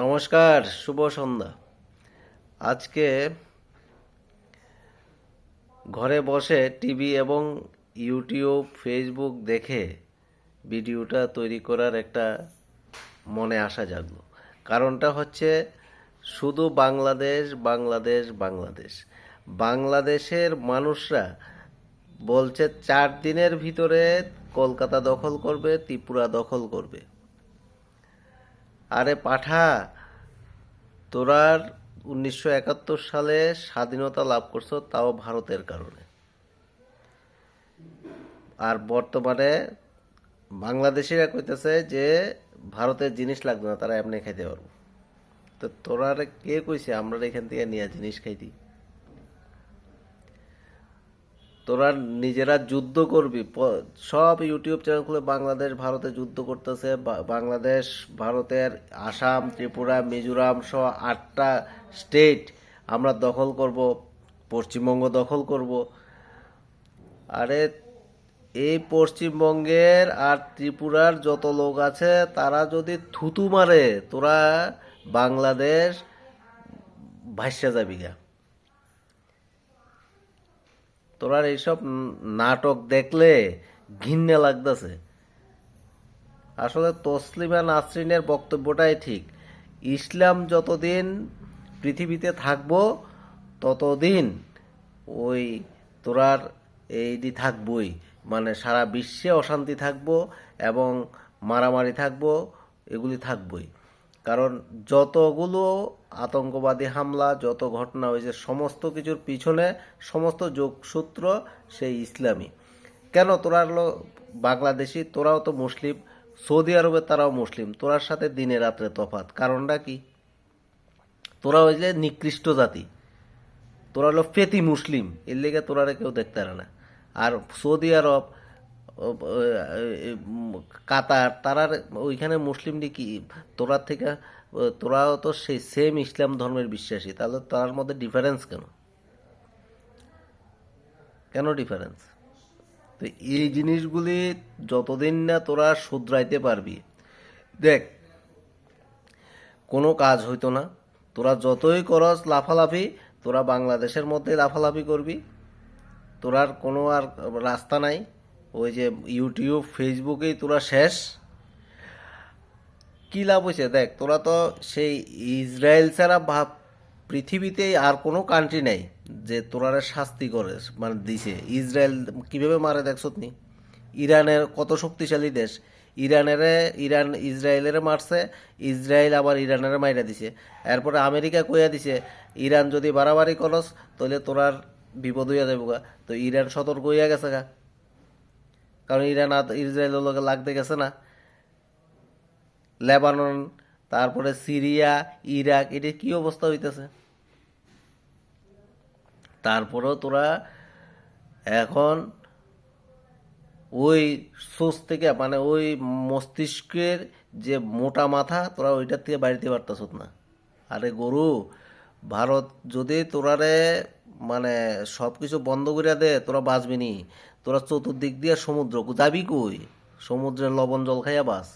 নমস্কার, শুভ সন্ধ্যা। আজকে ঘরে বসে টিভি এবং ইউটিউব, ফেসবুক দেখে ভিডিওটা তৈরি করার একটা মনে আসা জাগলো। কারণটা হচ্ছে শুধু বাংলাদেশ বাংলাদেশ বাংলাদেশ। বাংলাদেশের মানুষরা বলছে চার দিনের ভিতরে কলকাতা দখল করবে, ত্রিপুরা দখল করবে। আরে পাঠা, তোরার উনিশশো একাত্তর সালে স্বাধীনতা লাভ করছ তাও ভারতের কারণে। আর বর্তমানে বাংলাদেশিরা কইতেছে যে ভারতের জিনিস লাগবে না, তারা এমনি খাইতে পারব। তো তোরা কে কইছে আমরা এখান থেকে নিয়ে জিনিস খাইতি? তোরা নিজেরা যুদ্ধ করবি। সব ইউটিউব চ্যানেল খুলে বাংলাদেশ, ভারতে যুদ্ধ করতেছে। বাংলাদেশ, ভারতের আসাম, ত্রিপুরা, মিজোরাম সহ আটটা স্টেট আমরা দখল করব, পশ্চিমবঙ্গ দখল করব। আরে, এই পশ্চিমবঙ্গের আর ত্রিপুরার যত লোক আছে, তারা যদি থুতু মারে, তোরা বাংলাদেশ ভাসা যাবি গা। তোরা এইসব নাটক দেখলে ঘিন্নে লাগতেছে। আসলে তসলিমা নাসরিনের বক্তব্যটাই ঠিক। ইসলাম যতদিন পৃথিবীতে থাকব, ততদিন ওই তোরার এইটি থাকবই। মানে সারা বিশ্বে অশান্তি থাকব এবং মারামারি থাকব, এগুলি থাকবই। কারণ যতগুলো আতঙ্কবাদী হামলা, যত ঘটনা হয়েছে, সমস্ত কিছুর পিছনে সমস্ত যোগসূত্র সেই ইসলামী। কেন তোরা হলো বাংলাদেশি? তোরাও তো মুসলিম। সৌদি আরবে তারাও মুসলিম। তোরার সাথে দিনে রাত্রে তফাত কারণটা কি? তোরা হইলে নিকৃষ্ট জাতি। তোরা হলো ফেতি মুসলিম। এর লেগে তোরা কেউ দেখতে পারে না। আর সৌদি আরব কাতার, তারার ওইখানে মুসলিমটি কি? তোরার থেকে, তোরাও তো সেই সেম ইসলাম ধর্মের বিশ্বাসী, তাহলে তার মধ্যে ডিফারেন্স কেন? কেন ডিফারেন্স তো এই জিনিসগুলি যতদিন না তোরা শুধরাইতে পারবি, দেখ, কোনো কাজ হইতো না। তোরা যতই করস লাফালাফি, তোরা বাংলাদেশের মধ্যে লাফালাফি করবি। তোরার কোনো আর রাস্তা নাই। ওই যে ইউটিউব ফেসবুকেই তোরা শেষ। কি লাভ হয়েছে? দেখ, তোরা তো সেই ইসরায়েল ছাড়া ভাব পৃথিবীতেই আর কোনো কান্ট্রি নেই যে তোরারে শাস্তি করে মানে দিছে। ইসরায়েল কীভাবে মারে দেখছ নি ইরানের কত শক্তিশালী দেশ। ইরানের, ইরান ইসরায়েলের মারছে, ইসরায়েল আবার ইরানের মাইরা দিছে। এরপরে আমেরিকা কইয়া দিছে, ইরান যদি বাড়াবাড়ি করস, তাহলে তোরার বিপদ হইয়া যাব তো ইরান সতর্ক হইয়া গেছে গা। কারণ ইরান আর ইসরায়েলের লোকে লাগতে গেছে না। লেবানন, তারপরে সিরিয়া, ইরাক এটির কি অবস্থা হইতেছে? তারপরেও তোরা এখন ওই সোর্স থেকে মানে ওই মস্তিষ্কের যে মোটা মাথা, তোরা ওইটার থেকে বাড়িতে পারতাস না। আরে গরু, ভারত, যদি তোরারে মানে সব কিছু বন্ধ করিয়া দে, তোরা বাঁচবি নি। তোরা চতুর্দিক দিয়ে সমুদ্র, যাবি কই? সমুদ্রের লবণ জল খাইয়া বাস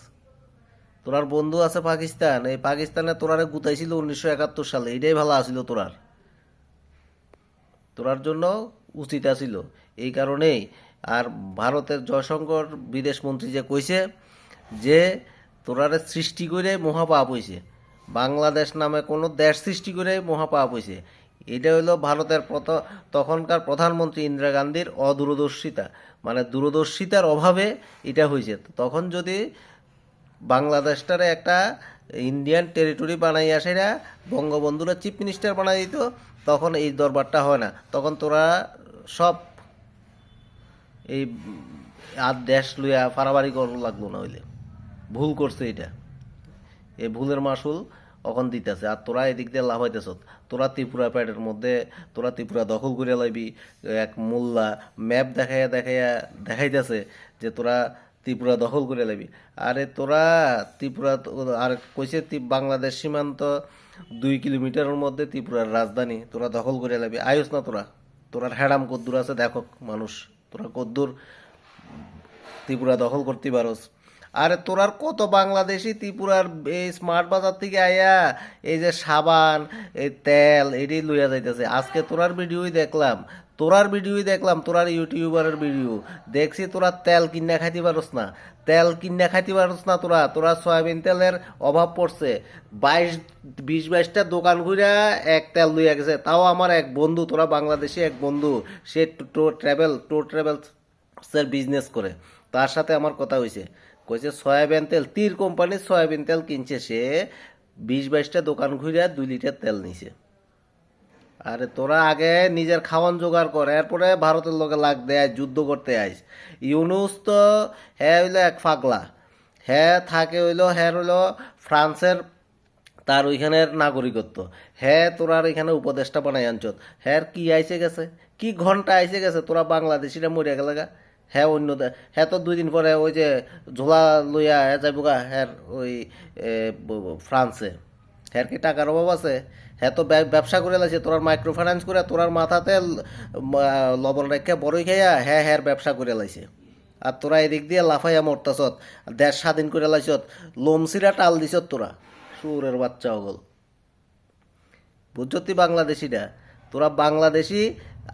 তোরার বন্ধু আছে পাকিস্তান, এই পাকিস্তানে তোরারে গুতাইছিল উনিশশো একাত্তর সালে এটাই ভালো আছিল তোরার। তোরার জন্য উচিত আছিল। এই কারণেই আর ভারতের জয়শঙ্কর বিদেশ মন্ত্রী যে কইছে যে তোরারে সৃষ্টি করে মহাপাপ হইছে। বাংলাদেশ নামে কোনো দেশ সৃষ্টি করে মহাপাপ হইছে। এটা হলো ভারতের প্রথ- তখনকার প্রধানমন্ত্রী ইন্দিরা গান্ধীর অদূরদর্শিতা। মানে দূরদর্শিতার অভাবে এটা হয়েছে। তখন যদি বাংলাদেশটারে একটা ইন্ডিয়ান টেরিটরি বানাইয়া সেরা বঙ্গবন্ধুরা চিফ মিনিস্টার বানাই দিত, তখন এই দরবারটা হয় না। তখন তোরা সব এই আর দেশ লইয়া ফাড়াবাড়ি কর লাগল না হইলে। ভুল করছে এটা। এই ভুলের মাসুল এখন দিতেছে। আর তোরা এদিক দিয়ে লাভ হইতেছ। তোরা ত্রিপুরা প্যাডের মধ্যে, তোরা ত্রিপুরা দখল করে লাইবি। এক মোল্লা ম্যাপ দেখাইয়া দেখাইয়া, দেখাইতেছে যে তোরা ত্রিপুরা দখল করে লাইবি। আরে তোরা ত্রিপুরা আর কইছে বাংলাদেশ সীমান্ত দুই কিলোমিটারের মধ্যে ত্রিপুরার রাজধানী। তোরা দখল করে লাইবি। আয়ুস না তোরা। তোরার হ্যাডাম কদ্দুর আছে দেখো মানুষ। তোরা কদ্দুর ত্রিপুরা দখল করতে পারোস। আরে তোরার কত বাংলাদেশি ত্রিপুরার এই স্মার্ট বাজার থেকে আয়া এই যে সাবান এই তেল এটি লইয়া যাইতেছে। আজকে তোরার ভিডিওই দেখলাম। তোরার ভিডিওই দেখলাম তোরার ইউটিউবারের ভিডিও। দেখছি তোরা তেল কিনা খাইতে পারস না। তেল কিনা খাইতে পারস না তোরা। তোরা সয়াবিন তেলের অভাব পড়ছে। বাইশ, বিশ, বাইশটা দোকান ঘুরে এক তেল লইয়া গেছে। তাও আমার এক বন্ধু, তোরা বাংলাদেশি এক বন্ধু, সে টোর ট্রাভেল টোর ট্রাভেলসের বিজনেস করে। তার সাথে আমার কথা হয়েছে কইছে সয়াবিন তেল, তীর কোম্পানির সয়াবিন তেল কিনছে, সে বিশ বাইশটা দোকান ঘুরে দুই লিটার তেল নিছে। আরে তোরা আগে নিজের খাওয়ান জোগাড় কর, এরপরে ভারতের লোকে লাগ দেয় যুদ্ধ করতে আইস। ইউনুস তো হ্যাঁ হইল এক ফাগলা হ্যাঁ থাকে হইল হ্যাঁ হইল ফ্রান্সের তার ওইখানের নাগরিকত্ব। হ্যাঁ তোরার এখানে উপদেষ্টা বানাই আনছত হ্যাঁ কি আইসে গেছে? কি ঘণ্টা আইসে গেছে? তোরা বাংলাদেশিরা মরিয়া গেলে গা। হ্যাঁ অন্য হ্যাঁ তো দুই দিন পরে ওই যে ঝোলা লইয়া হ্যাঁ যাইব গা হ্যাঁ ওই ফ্রান্সে। হ্যাঁ কি টাকার অভাব আছে? হ্যাঁ তো ব্যবসা করে লাইছে তোরার মাইক্রো ফাইন্যান্স করে তোরার মাথাতে লবণ রেখে বড়ই খাইয়া হ্যাঁ হ্যাঁ ব্যবসা করে লাইছে। আর তোরা এদিক দিয়ে লাফাইয়া মরতাছত দেশ স্বাধীন করে লাইছত লোমসিরা টাল দিছত তোরা। সুরের বাচ্চা ওগল বুঝছি বাংলাদেশিরা? তোরা বাংলাদেশি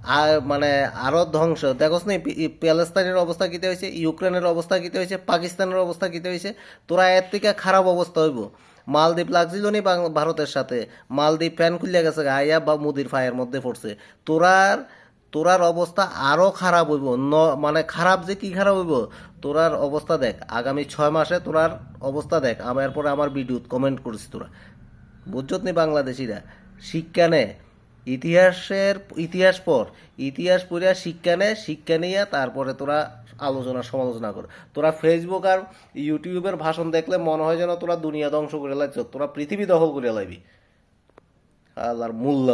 আর মানে আরও ধ্বংস। দেখোস নি পি- প্যালেস্তাইনের অবস্থা কিতে হয়েছে ইউক্রেনের অবস্থা কিতে হয়েছে পাকিস্তানের অবস্থা কিতে হয়েছে তোরা এর থেকে খারাপ অবস্থা হইব। মালদ্বীপ লাগছিল নি ভারতের সাথে। মালদ্বীপ ফ্যান খুলে গেছে আইয়া বা মুদির ফায়ের মধ্যে পড়ছে। তোরার তোরার অবস্থা আরও খারাপ হইব। ন মানে খারাপ যে কি খারাপ হইব? তোরার অবস্থা দেখ, আগামী ছয় মাসে তোরার অবস্থা দেখ। আমার পরে আমার ভিডিও কমেন্ট করিস তোরা। বুঝছত নি বাংলাদেশিরা? শিক্ষা নে। ইতিহাসের, ইতিহাস পর, ইতিহাস পড়িয়া শিক্ষা নেয় শিক্ষা নিয়ে তারপরে তোরা আলোচনা, সমালোচনা কর। তোরা ফেসবুক আর ইউটিউবের ভাষণ দেখলে মনে হয় যেন তোরা দুনিয়া ধ্বংস করে লাগছ তোরা পৃথিবী দখল করে লাগবি আল্লাহর মূল্য